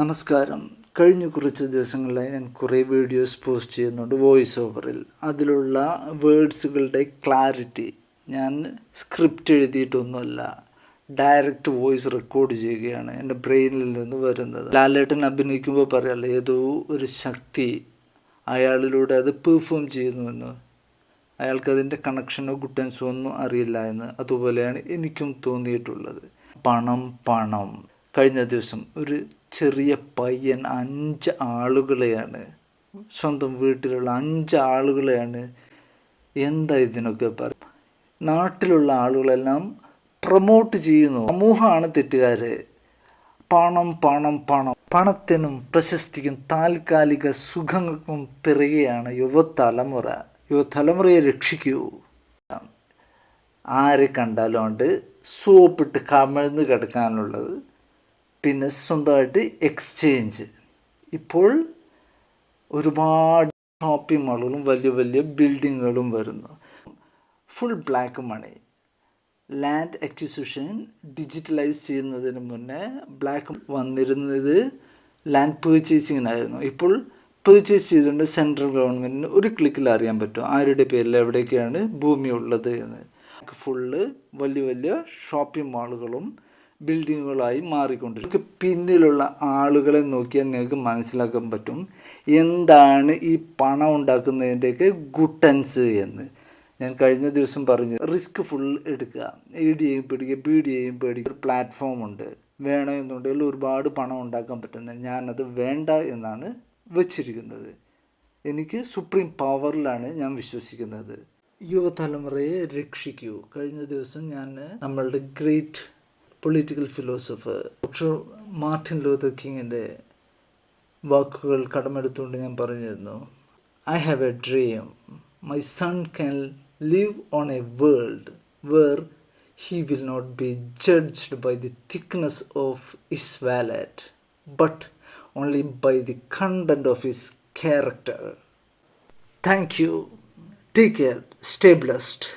നമസ്കാരം. കഴിഞ്ഞ കുറച്ച് ദിവസങ്ങളിലായി ഞാൻ കുറേ വീഡിയോസ് പോസ്റ്റ് ചെയ്യുന്നുണ്ട് വോയിസ് ഓവറിൽ അതിലുള്ള വേർഡ്സുകളുടെ ക്ലാരിറ്റി ഞാൻ സ്ക്രിപ്റ്റ് എഴുതിയിട്ടൊന്നുമല്ല ഡയറക്റ്റ് വോയിസ് റെക്കോർഡ് ചെയ്യുകയാണ് എന്റെ ബ്രെയിനിൽ നിന്ന് വരുന്നത്. ലാലേട്ടൻ അഭിനയിക്കുമ്പോൾ പറയാമല്ലോ ഏതോ ഒരു ശക്തി അയാളിലൂടെ അത് പെർഫോം ചെയ്യുന്നുവെന്ന്. അയാൾക്കതിന്റെ കണക്ഷനോ ഗുട്ടൻസോ ഒന്നും അറിയില്ല എന്ന് അതുപോലെയാണ് എനിക്കും തോന്നിയിട്ടുള്ളത്. പണം പണം. കഴിഞ്ഞ ദിവസം ഒരു ചെറിയ പയ്യൻ അഞ്ച് ആളുകളെയാണ് സ്വന്തം വീട്ടിലുള്ള അഞ്ച് ആളുകളെയാണ് എന്താ ഇതിനൊക്കെ പറയും നാട്ടിലുള്ള ആളുകളെല്ലാം പ്രൊമോട്ട് ചെയ്യുന്നു. സമൂഹമാണ് തെറ്റുകാര്. പണം പണം പണം. പണത്തിനും പ്രശസ്തിക്കും താൽക്കാലിക സുഖങ്ങൾക്കും പിറകെയാണ് യുവതലമുറ. യുവതലമുറയെ രക്ഷിക്കൂ. ആരെ കണ്ടാലും ഉണ്ട് സോപ്പിട്ട് കമിഴ്ന്ന് കിടക്കാനുള്ളത് പിന്നെ സ്വന്തമായിട്ട് എക്സ്ചേഞ്ച് ഇപ്പോൾ ഒരുപാട് ഷോപ്പിംഗ് മാളുകളും വലിയ വലിയ ബിൽഡിങ്ങുകളും വരുന്നു. Full black money land acquisition digitalise ചെയ്യുന്നതിന് മുന്നേ ബ്ലാക്ക് വന്നിരുന്നത് ലാൻഡ് പേർച്ചേസിങ്ങിനായിരുന്നു ഇപ്പോൾ പേർച്ചേസ് ചെയ്തുകൊണ്ട് സെൻട്രൽ ഗവൺമെന്റിന് ഒരു ക്ലിക്കിൽ അറിയാൻ പറ്റും. ആരുടെ പേരിൽ എവിടേക്കാണ് ഭൂമി ഉള്ളത് എന്ന്. ഫുള്ള് വലിയ വലിയ ഷോപ്പിംഗ് മാളുകളും ബിൽഡിങ്ങുകളായി മാറിക്കൊണ്ടിരിക്കും. പിന്നിലുള്ള ആളുകളെ നോക്കിയാൽ നിങ്ങൾക്ക് മനസ്സിലാക്കാൻ പറ്റും എന്താണ് ഈ പണം ഉണ്ടാക്കുന്നതിന്റെയൊക്കെ ഗുട്ടൻസ് എന്ന്. ഞാൻ കഴിഞ്ഞ ദിവസം പറഞ്ഞു റിസ്ക് ഫുൾ എടുക്കുക. എ എയും പേടിക്കുക ബി ഡി എയും പേടിക്കുക. ഒരു പ്ലാറ്റ്ഫോം ഉണ്ട്. വേണമെന്നുണ്ടെങ്കിൽ ഒരുപാട് പണം ഉണ്ടാക്കാൻ പറ്റുന്നത് ഞാനത് വേണ്ട എന്നാണ് വച്ചിരിക്കുന്നത്. എനിക്ക് സുപ്രീം പവറിലാണ് ഞാൻ വിശ്വസിക്കുന്നത്. യുവതലമുറയെ രക്ഷിക്കൂ. കഴിഞ്ഞ ദിവസം ഞാൻ നമ്മളുടെ great political philosopher doctor Martin Luther കിങ്ങിന്റെ വാക്കുകൾ കടമെടുത്തുകൊണ്ട് ഞാൻ പറഞ്ഞിരുന്നു I have a dream my son can on a world where he will not be judged by the thickness of his wallet, but only by the content of his character. Thank you. Take care. Stay blessed.